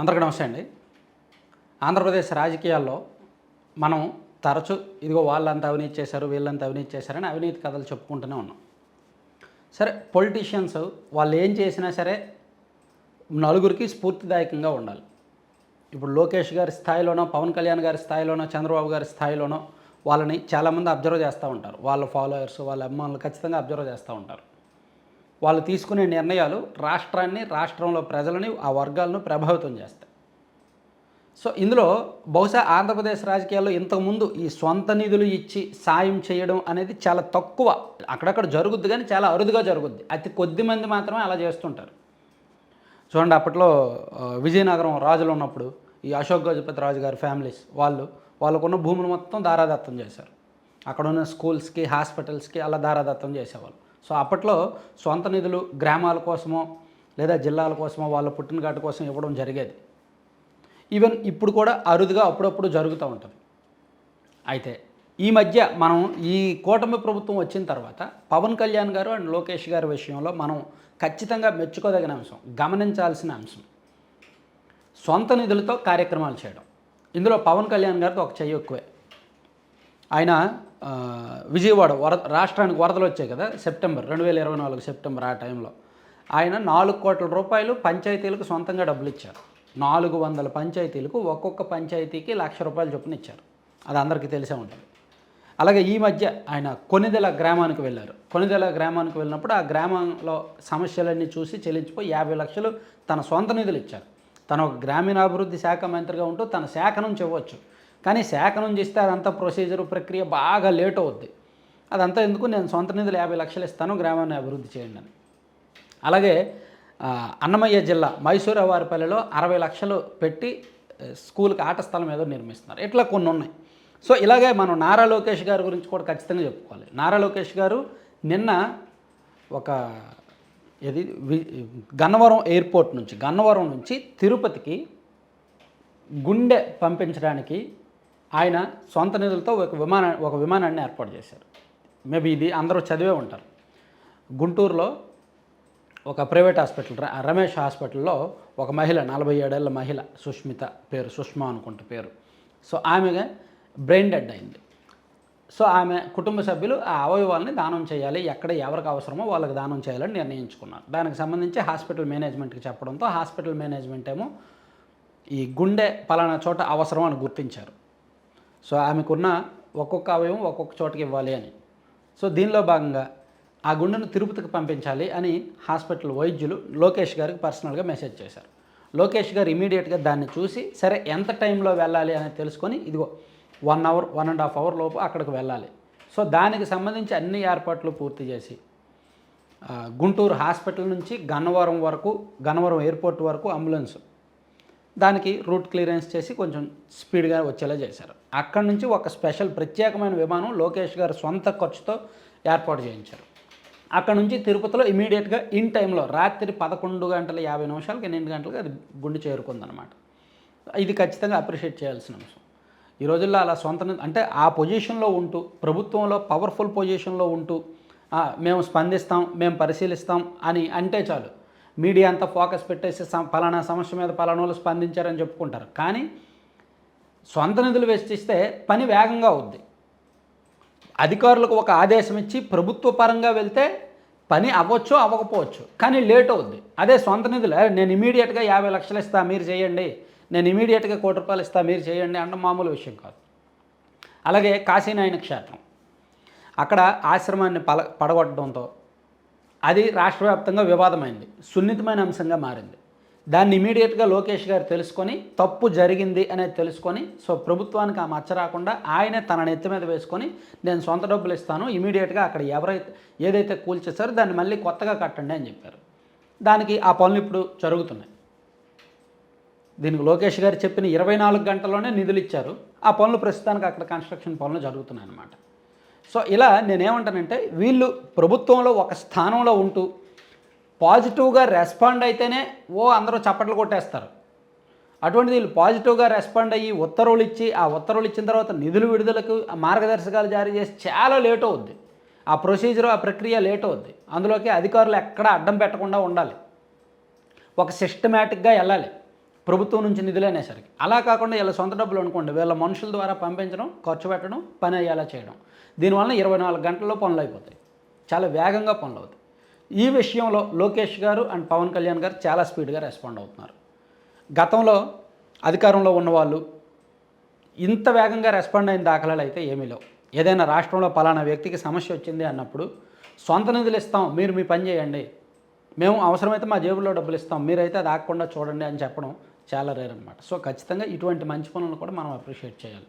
అందరికీ నమస్తే అండి. ఆంధ్రప్రదేశ్ రాజకీయాల్లో మనం తరచు ఇదిగో వాళ్ళంతా అవినీతి చేశారు వీళ్ళంతా అవినీతి చేశారని అవినీతి కథలు చెప్పుకుంటూనే ఉన్నాం. సరే పొలిటీషియన్స్ వాళ్ళు ఏం చేసినా సరే నలుగురికి స్ఫూర్తిదాయకంగా ఉండాలి. ఇప్పుడు లోకేష్ గారి స్థాయిలోనో పవన్ కళ్యాణ్ గారి స్థాయిలోనో చంద్రబాబు గారి స్థాయిలోనో వాళ్ళని చాలామంది అబ్జర్వ్ చేస్తూ ఉంటారు. వాళ్ళ ఫాలోయర్స్ వాళ్ళ అభిమానులు ఖచ్చితంగా అబ్జర్వ్ చేస్తూ ఉంటారు. వాళ్ళు తీసుకునే నిర్ణయాలు రాష్ట్రాన్ని రాష్ట్రంలో ప్రజలని ఆ వర్గాలను ప్రభావితం చేస్తాయి. సో ఇందులో బహుశా ఆంధ్రప్రదేశ్ రాజకీయాల్లో ఇంతకుముందు ఈ సొంత నిధులు ఇచ్చి సాయం చేయడం అనేది చాలా తక్కువ. అక్కడక్కడ జరుగుద్ది కానీ చాలా అరుదుగా జరుగుద్ది. అతి కొద్ది మంది మాత్రమే అలా చేస్తుంటారు. చూడండి అప్పట్లో విజయనగరం రాజులు ఉన్నప్పుడు ఈ అశోక్ గజపతి రాజు గారి ఫ్యామిలీస్ వాళ్ళు వాళ్ళకున్న భూములు మొత్తం దారాదత్తం చేశారు. అక్కడ ఉన్న స్కూల్స్కి హాస్పిటల్స్కి అలా దారాదత్తం చేసేవాళ్ళు. సో అప్పట్లో సొంత నిధులు గ్రామాల కోసమో లేదా జిల్లాల కోసమో వాళ్ళ పుట్టినగాటి కోసం ఇవ్వడం జరిగేది. ఈవెన్ ఇప్పుడు కూడా అరుదుగా అప్పుడప్పుడు జరుగుతూ ఉంటుంది. అయితే ఈ మధ్య మనం ఈ కూటమి ప్రభుత్వం వచ్చిన తర్వాత పవన్ కళ్యాణ్ గారు అండ్ లోకేష్ గారి విషయంలో మనం ఖచ్చితంగా మెచ్చుకోదగిన అంశం గమనించాల్సిన అంశం. సొంత నిధులతో కార్యక్రమాలు చేయడం. ఇందులో పవన్ కళ్యాణ్ గారితో ఒక చెయ్యి ఎక్కువే. ఆయన విజయవాడ వరద రాష్ట్రానికి వరదలు వచ్చాయి కదా సెప్టెంబర్ రెండు వేల ఇరవై నాలుగు సెప్టెంబర్ ఆ టైంలో. ఆయన నాలుగు కోట్ల రూపాయలు పంచాయతీలకు సొంతంగా డబ్బులు ఇచ్చారు. నాలుగు వందల పంచాయతీలకు ఒక్కొక్క పంచాయతీకి లక్ష రూపాయలు చొప్పున ఇచ్చారు. అది అందరికీ తెలిసే ఉంటుంది. అలాగే ఈ మధ్య ఆయన కొనిదెల గ్రామానికి వెళ్ళారు. కొనిదెల గ్రామానికి వెళ్ళినప్పుడు ఆ గ్రామంలో సమస్యలన్నీ చూసి చెల్లించిపోయి యాభై లక్షలు తన సొంత నిధులు ఇచ్చారు. తన ఒక గ్రామీణాభివృద్ధి శాఖ మంత్రిగా ఉంటూ తన శాఖ నుంచి ఇవ్వచ్చు. కానీ శాఖ నుంచి ఇస్తే అదంతా ప్రొసీజర్ ప్రక్రియ బాగా లేట్ అవుద్ది. అదంతా ఎందుకు నేను సొంత నిధులు యాభై లక్షలు ఇస్తాను గ్రామాన్ని అభివృద్ధి చేయండి అని. అలాగే అన్నమయ్య జిల్లా మైసూరు వారిపల్లిలో అరవై లక్షలు పెట్టి స్కూల్కి ఆట స్థలం ఏదో నిర్మిస్తున్నారు. ఇట్లా కొన్ని ఉన్నాయి. సో ఇలాగే మనం నారా లోకేష్ గారి గురించి కూడా ఖచ్చితంగా చెప్పుకోవాలి. నారా లోకేష్ గారు నిన్న ఒక ఇది గన్నవరం ఎయిర్పోర్ట్ నుంచి గన్నవరం నుంచి తిరుపతికి గుండె పంపించడానికి ఆయన సొంత నిధులతో ఒక విమాన ఒక విమానాన్ని ఏర్పాటు చేశారు. మేబీ ఇది అందరూ చదివే ఉంటారు. గుంటూరులో ఒక ప్రైవేట్ హాస్పిటల్ రమేష్ హాస్పిటల్లో ఒక మహిళ నలభై ఏడేళ్ళ మహిళ సుష్మిత పేరు సుష్మా అనుకుంటే పేరు. సో ఆమె బ్రెయిన్ డెడ్ అయింది. సో ఆమె కుటుంబ సభ్యులు ఆ అవయవాల్ని దానం చేయాలి ఎక్కడ ఎవరికి అవసరమో వాళ్ళకి దానం చేయాలని నిర్ణయించుకున్నారు. దానికి సంబంధించి హాస్పిటల్ మేనేజ్మెంట్కి చెప్పడంతో హాస్పిటల్ మేనేజ్మెంట్ ఏమో ఈ గుండె పలానా చోట అవసరం అని గుర్తించారు. సో ఆమెకున్న ఒక్కొక్క అవయవం ఒక్కొక్క చోటకి ఇవ్వాలి అని. సో దీనిలో భాగంగా ఆ గుండెను తిరుపతికి పంపించాలి అని హాస్పిటల్ వైద్యులు లోకేష్ గారికి పర్సనల్గా మెసేజ్ చేశారు. లోకేష్ గారు ఇమీడియట్గా దాన్ని చూసి సరే ఎంత టైంలో వెళ్ళాలి అని తెలుసుకొని ఇదిగో one hour one and half hour లోపు అక్కడికి వెళ్ళాలి. సో దానికి సంబంధించి అన్ని ఏర్పాట్లు పూర్తి చేసి గుంటూరు హాస్పిటల్ నుంచి గన్నవరం వరకు గన్నవరం ఎయిర్పోర్ట్ వరకు అంబులెన్స్ దానికి రూట్ క్లియరెన్స్ చేసి కొంచెం స్పీడ్గా వచ్చేలా చేశారు. అక్కడి నుంచి ఒక స్పెషల్ ప్రత్యేకమైన విమానం లోకేష్ గారు సొంత ఖర్చుతో ఏర్పాటు చేయించారు. అక్కడ నుంచి తిరుపతిలో ఇమీడియట్గా ఇన్ టైంలో రాత్రి పదకొండు గంటల యాభై నిమిషాలకి ఎనిమిది గంటలకు అది గుండె చేరుకుందనమాట ఇది ఖచ్చితంగా అప్రిషియేట్ చేయాల్సిన అంశం. ఈ రోజుల్లో అలా సొంత అంటే ఆ పొజిషన్లో ఉంటూ ప్రభుత్వంలో పవర్ఫుల్ పొజిషన్లో ఉంటూ మేము స్పందిస్తాం మేము పరిశీలిస్తాం అని అంటే చాలు. మీడియా అంతా ఫోకస్ పెట్టేసి పలానా సమస్య మీద పలానా వాళ్ళు స్పందించారని చెప్పుకుంటారు. కానీ సొంత నిధులు వెచ్చిస్తే పని వేగంగా అవుద్ది. అధికారులకు ఒక ఆదేశం ఇచ్చి ప్రభుత్వ పరంగా వెళ్తే పని అవ్వచ్చు అవ్వకపోవచ్చు. కానీ లేట్ అవుద్ది. అదే సొంత నిధులు నేను ఇమీడియట్గా యాభై లక్షలు ఇస్తా మీరు చేయండి. నేను ఇమీడియట్గా కోటి రూపాయలు ఇస్తా మీరు చేయండి అంటే మామూలు విషయం కాదు. అలాగే కాశీనాయన క్షేత్రం. అక్కడ ఆశ్రమాన్ని పల పడగొట్టడంతో అది రాష్ట్ర వ్యాప్తంగా వివాదమైంది సున్నితమైన అంశంగా మారింది. దాన్ని ఇమీడియట్గా లోకేష్ గారు తెలుసుకొని తప్పు జరిగింది అనేది తెలుసుకొని సో ప్రభుత్వానికి ఆ మచ్చ రాకుండా ఆయనే తన నెత్తి మీద వేసుకొని నేను సొంత డబ్బులు ఇస్తాను ఇమీడియట్గా అక్కడ ఎవరైతే ఏదైతే కూల్చేశారో దాన్ని మళ్ళీ కొత్తగా కట్టండి అని చెప్పారు. దానికి ఆ పనులు ఇప్పుడు జరుగుతున్నాయి. దీనికి లోకేష్ గారు చెప్పిన ఇరవై నాలుగు గంటల్లోనే నిధులు ఇచ్చారు. ఆ పనులు ప్రస్తుతానికి అక్కడ కన్స్ట్రక్షన్ పనులు జరుగుతున్నాయి అన్నమాట సో ఇలా నేనేమంటానంటే వీళ్ళు ప్రభుత్వంలో ఒక స్థానంలో ఉంటూ పాజిటివ్గా రెస్పాండ్ అయితేనే ఓ అందరూ చప్పట్లు కొట్టేస్తారు. అటువంటిది వీళ్ళు పాజిటివ్గా రెస్పాండ్ అయ్యి ఉత్తర్వులు ఇచ్చి ఆ ఉత్తర్వులు ఇచ్చిన తర్వాత నిధులు విడుదలకు మార్గదర్శకాలు జారీ చేసి చాలా లేట్ అవుద్ది. ఆ ప్రొసీజర్ ఆ ప్రక్రియ లేట్ అవుద్ది. అందులోకి అధికారులు ఎక్కడ అడ్డం పెట్టకుండా ఉండాలి. ఒక సిస్టమేటిక్గా వెళ్ళాలి. ప్రభుత్వం నుంచి నిధులు అనేసరికి. అలా కాకుండా వీళ్ళ సొంత డబ్బులు అనుకోండి వీళ్ళ మనుషుల ద్వారా పంపించడం ఖర్చు పెట్టడం పని అయ్యేలా చేయడం. దీనివల్ల ఇరవై నాలుగు గంటల్లో పనులు అయిపోతాయి. చాలా వేగంగా పనులు అవుతాయి. ఈ విషయంలో లోకేష్ గారు అండ్ పవన్ కళ్యాణ్ గారు చాలా స్పీడ్గా రెస్పాండ్ అవుతున్నారు. గతంలో అధికారంలో ఉన్నవాళ్ళు ఇంత వేగంగా రెస్పాండ్ అయిన దాఖలాలు అయితే ఏమీ లేవు. ఏదైనా రాష్ట్రంలో పలానా వ్యక్తికి సమస్య వచ్చింది అన్నప్పుడు సొంత నిధులు ఇస్తాం మీరు మీ పని చేయండి. మేము అవసరమైతే మా జేబులో డబ్బులు ఇస్తాం మీరైతే అది ఆగకుండా చూడండి అని చెప్పడం చాలా రేర్ అనమాట సో ఖచ్చితంగా ఇటువంటి మంచి పనులను కూడా మనం అప్రిషియేట్ చేయాలి.